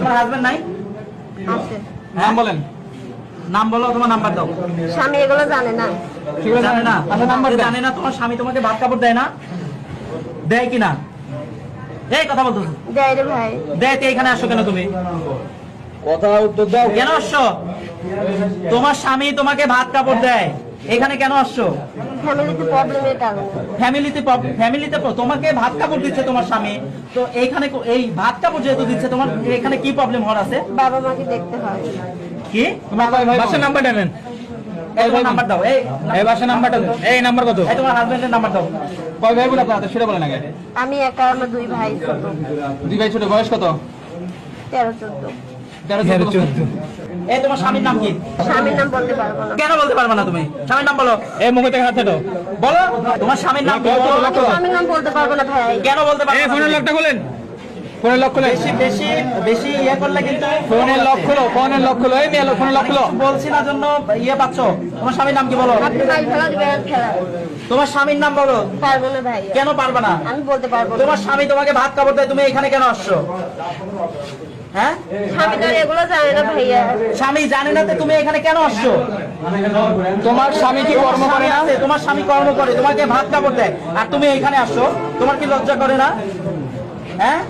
তোমার হাজবেন্ড নাই? নাম বলেন। নাম বলো তোমার নাম্বার দাও। স্বামী এগুলো জানে না। সেগুলো জানে না? আচ্ছা নাম্বার জানে না তোমার স্বামী তোমাকে ভাত কাপড় দেয় না? দেয় কি না এই কথা বলতো দেয় রে ভাই। দেয় এখানে আসো কেন তুমি? কথা উত্তর দাও। কেন আসছো? তোমার স্বামী তোমাকে ভাত কাপড় দেয়। এখানে কেন আসছো? ফ্যামিলিতে ফ্যামিলিতে ফ্যামিলিতে তোমাকে ভাত কাপড় দিচ্ছে তোমার স্বামী। তো এইখানে এই ভাত কাপড় যেহেতু দিচ্ছে তোমার এখানে কি প্রবলেম হওয়ার আছে? বাবা মাকে দেখতে হয়। কি? বাসার নাম্বারটা নেন। এই তোমার নাম্বার দাও। এই এই বাসার নাম্বারটা দেন এই নাম্বার কত? এই তোমার হাজবেন্ডের নাম্বার দাও। কয় ভাই বলে আপনার সেটা বলেন আগে। আমি একা আমার দুই ভাই ছোট। দুই ভাই ছোট। বয়স কত? তেরো চোদ্দ তেরো চোদ্দ। এই তোমার স্বামীর নাম কি? স্বামীর নাম বলতে পারব না। কেন বলতে পারবে না তুমি? স্বামীর নাম বলো। এই মুখে থেকে হাতে দাও বলো তোমার স্বামীর নাম কি? বলো। স্বামীর নাম বলতে পারব না ভাই। কেন বলতে পারবে এই না ফোনের তুমি? লকটা খোলেন। ফোনের লক বেশি বেশি বেশি ইয়ে করলে কিন্তু ফোনের লক খোলো ফোনের লক খোলো। এই মেয়ে ফোনের লক খোলো। বলছি না জন্য ইয়ে পাচ্ছ। তোমার স্বামীর নাম কি বলো? তোমার স্বামীর নাম বলো। পারব না ভাই। কেন পারবে না? আমি বলতে পারব তোমার স্বামী তোমাকে ভাত কাপড় দেয় তুমি এখানে কেন আসছো? হ্যাঁ? স্বামী জানে না তুমি এখানে কেন আসছো? তোমার স্বামী কি কর্ম করে না? তোমার স্বামী কর্ম করে তোমাকে ভাত কাপড় দেয়। আর তুমি এখানে আসছো? তোমার কি লজ্জা করে না? হ্যাঁ?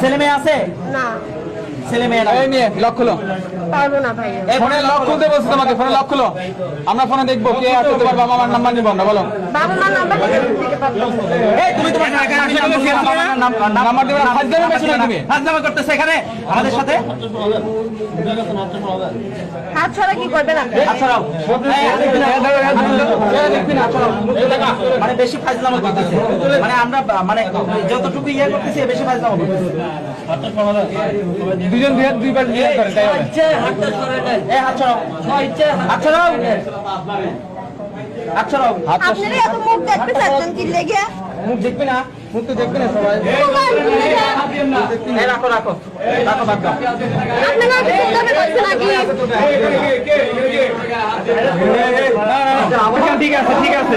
ছেলে মেয়ে আছে? না। ছেলে মেয়ে। এই মেয়ে লক খোলো। পারব না ভাইয়া এই ফোনের লক খুলতে বলছি তোমাকে ফোনের লক খোলো। আমরা ফোনে দেখব কে আছে তোমার বাবা মার নাম্বার নিব আমরা বলো। বাবা মার নাম্বার দিতে পারব এই তুমি তোমার না, নাম্বার দিবে না, না তুমি। করতেছে এখানে আমাদের সাথে। হাত ছাড়া কি করবেন আপনি আচ্ছা আও। মানে বেশি ফাজলামো করতেছে। মানে আমরা মানে যতটুকু ইয়ে করতেছি বেশি ফাজলামো করতেছে। দুজন দুই হাত দুইবার নিয়ে করেন তাই এই হাত ছড়াও হাত ছড়াও হাত ছড়াও আপনারা এত মুখ দেখতে চাচ্ছেন কি লেগে মুখ দেখবি না মুখ তো দেখবি না সবাই এই রাখো রাখো রাখো বাদ দাও আপনারা কি সুন্দর করছেন নাকি ঠিক আছে ঠিক আছে